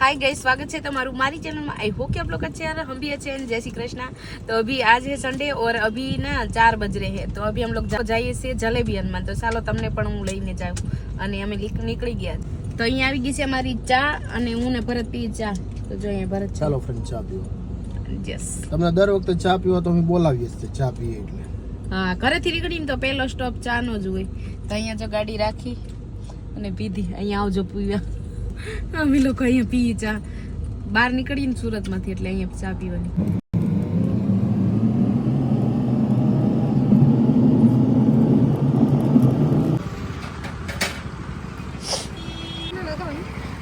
हाय गई સ્વાગત છે તમારું મારી चैनल में आई કે कि आप लोग अच्छे यार हम भी अच्छे हैं जय श्री कृष्णा અભી अभी आज है संडे और अभी ना चार बज रहे हैं तो अभी हम लोग जाइए છીએ જલેબી હનુમાન તો ચાલો તમને પણ હું લઈને જાઉં. અને અમે નીકળી ગયા. તો અહીંયા આવી ગઈ છે અમારી ચા અને હું ને ભરત પી ચા. તો જો અહીં ભરત ચાલો ફ્રેન્ડ ચા પીવો યસ તમને દર વખતે ચા પીવો તો અમે બોલાવીએ છીએ. ચા પીએ એટલે. હા ઘરેથી નીકળીને તો પહેલો સ્ટોપ ચાનો જ હોય. તો અહીંયા જો ગાડી રાખી અને પીધી. અહીંયા આવજો પીવા. અમે લોકો અહીંયા પીએ ચા બહાર નીકળીને સુરતમાંથી એટલે અહીંયા ચા પીવાની.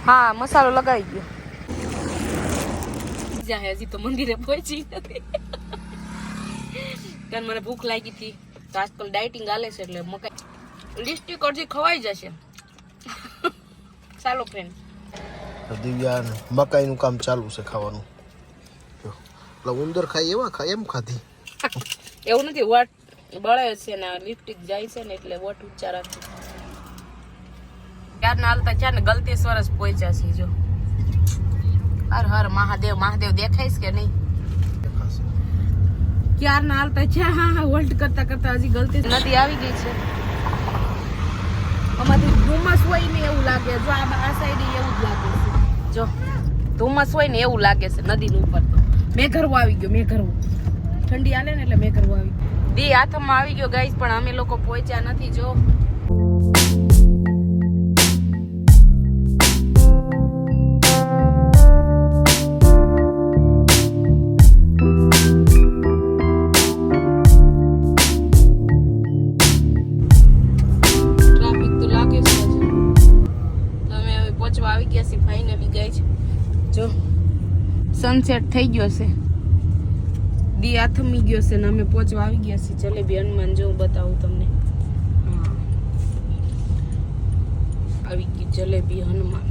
હા, મસાલો લગાવી ગયો. જાય હજી તો મંદિરે પહોંચી નથી. ત્યારે મને ભૂખ લાગી હતી. તો આજકાલ ડાયટિંગ હાલે છે એટલે મકાઈ લિસ્ટિક અડધી ખવાઈ જશે. ચાલો ફ્રેન્ડ તો દિવ્યા મકાઈનું કામ ચાલુ છે ખાવાનું. એટલે ઉંદર ખાય એવા ખાય એમ ખાધી. એવું નથી વોટ બળે છે ને લિપસ્ટિક જાય છે ને એટલે વોટ રાખે. ક્યારના હાલતા ક્યાં ને ગલતેશ્વર જ પહોંચ્યા છે જો. હર હર મહાદેવ મહાદેવ દેખાઈશ કે નહીં. ક્યારના હાલતા ક્યાં હા હા વોલ્ટ કરતા કરતા હજી ગલતી નદી આવી ગઈ છે. અમારી ધુમ્મસ હોય ને એવું લાગે જો આ સાઈડ એવું જ લાગે. જો ધુમ્મસ હોય ને એવું લાગે છે નદીની ઉપર તો. મેઘરવો આવી ગયો મેઘરવો. ઠંડી આલે ને એટલે મેઘરવો આવી દી હાથમાં આવી ગયો ગાઈસ પણ અમે લોકો પહોંચ્યા નથી જો. સનસેટ થઈ ગયો છે. દી આથમી ગયો છે ને અમે પહોંચવા આવી ગયા છીએ. જલેબી હનુમાન જો બતાવું તમને. આવી ગઈ જલેબી હનુમાન.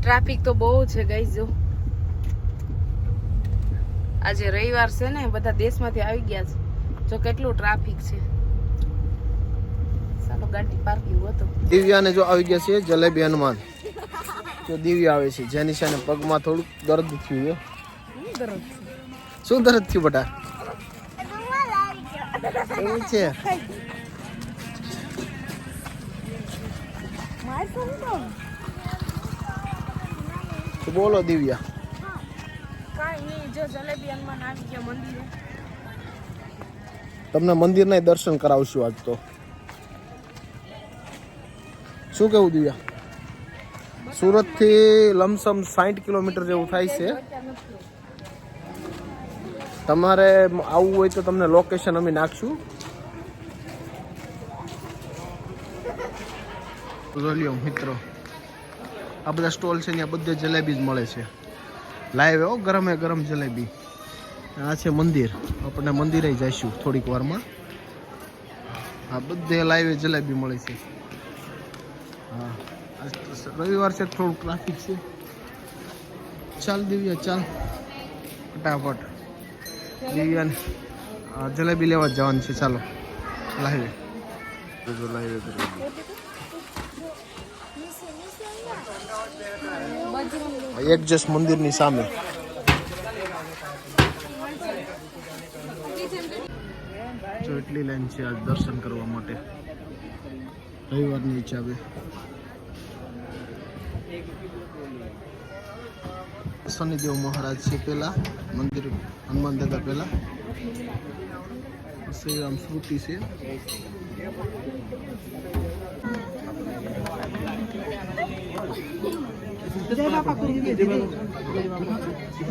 ટ્રાફિક તો બહુ છે ગઈ જો. આજે રવિવાર છે ને બધા દેશમાંથી આવી ગયા છે. જો કેટલું ટ્રાફિક છે. ચાલો ગાડી પાર્કિંગ હતો. દિવ્યાને જો આવી ગયા છે જલેબી હનુમાન. જો દિવ્યા આવે છે. જેની છે પગમાં થોડુંક દર્દ થયું છે. શું દર્દ થયું બટા? એવું છે? બોલો દિવ્યા. નહીં જો જલેબી હનુમાન આવી ગયા મંદિરે. તમને મંદિરના દર્શન કરાવશું આજ તો. શું કેવું દિવ્યા? સુરતથી લમસમ સાઠ કિલોમીટર જેવું થાય છે. તમારે આવવું હોય તો તમને લોકેશન અમે નાખશું. જો મિત્રો. આ બધા સ્ટોલ છે ત્યાં બધે જલેબી જ મળે છે. લાઈવ હો ગરમે ગરમ જલેબી. આ છે મંદિર. આપણને મંદિરે જઈશું થોડીક વારમાં. આ બધે લાઈવે જલેબી મળે છે. હા રવિવાર છે થોડું ટ્રાફિક છે. ચાલ દિવ્યા, ચાલ. ફટાફટ. દિવ્યાને જલેબી લેવા જવાનું છે, ચાલો. લાઈવે. લાઈવે જસ મંદિરની સામે. જો એટલી લાઈન છે આજ દર્શન કરવા માટે. રવિવારની હિસાબે શનિદેવ મહારાજ છે પેલા મંદિર, હનુમાન દાદા પેલા શ્રીરામ સ્મૃતિ છે. જય બાપા કુરુજી જય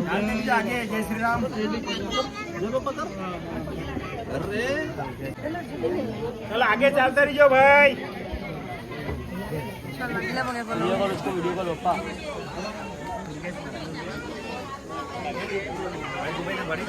બાપા આગે જય શ્રી રામ ચલો આગે ચાલતા રહીજો ભાઈ वीडियो कॉल उसको वीडियो कॉल ओपा भाई। दुबई ने बड़ी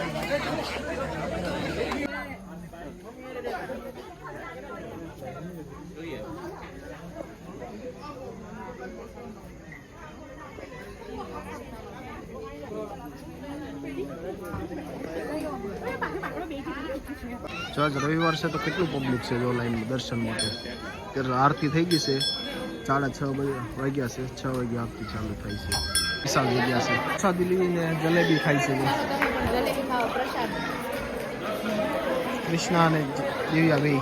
જો આજ રવિવાર છે તો કેટલું પબ્લિક છે જો લાઈન દર્શન માટે? ત્યારે આરતી થઈ ગઈ છે. સાડા છ વાગ્યા છે. છ વાગ્યા આરતી ચાલુ થાય છે. વિશાળ જગ્યા છે. પ્રસાદી લઈને જલેબી ખાય છે જલેબી કૃષ્ણા અને દિવ્યા ભાઈ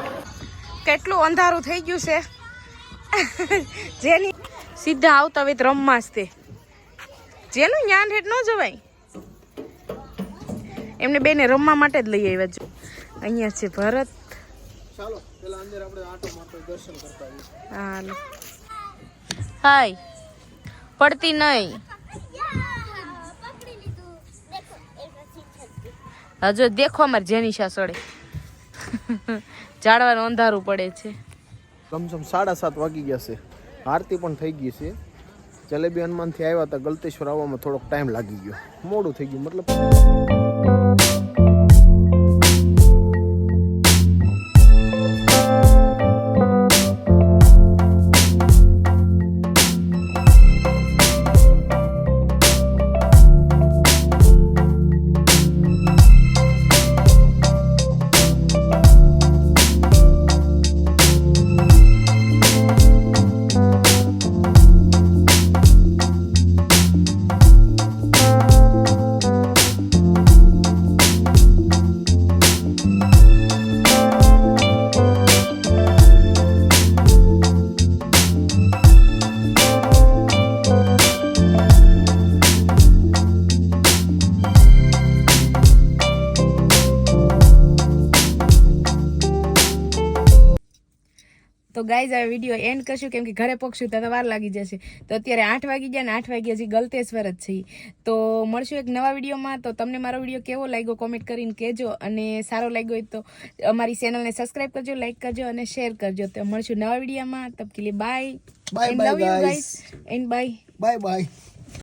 કેટલું અંધારું થઈ ગયું છે. જેની સીધા આવતા વિત રમવા જ તે. જેનું જ્ઞાન હેઠ ન જવાય. એમને બેને રમવા માટે જ લઈ આવ્યા છો. અહીંયા છે ભરત. ચાલો પેલા અંદર આપણે આટો મારતો દર્શન કરતા હાલો. હાય. પડતી નહીં હજુ દેખો અમારે જેનિશા સડે. જાડવાનું અંધારું પડે છે. કમસમ સાડા સાત વાગી ગયા છે. આરતી પણ થઈ ગઈ છે. જલેબી હનુમાનથી આવ્યા હતા ગલતેશ્વર આવવામાં થોડોક ટાઈમ લાગી ગયો. મોડું થઈ ગયું મતલબ તો ગાઈઝ હવે વીડિયો એન્ડ કરશું કેમ કે ઘરે પહોંચશું તો વાર લાગી જશે. તો અત્યારે આઠ વાગી ગયા ને આઠ વાગ્યા હજી ગલતેશ્વર જ છે તો મળશું એક નવા વિડીયોમાં તો તમને મારો વીડિયો કેવો લાગ્યો કોમેન્ટ કરીને કહેજો અને સારો લાગ્યો હોય તો અમારી ચેનલને સબસ્ક્રાઈબ કરજો લાઈક કરજો અને શેર કરજો. તો મળશું નવા વિડીયોમાં તબ કે bye bye bye, guys. And bye bye bye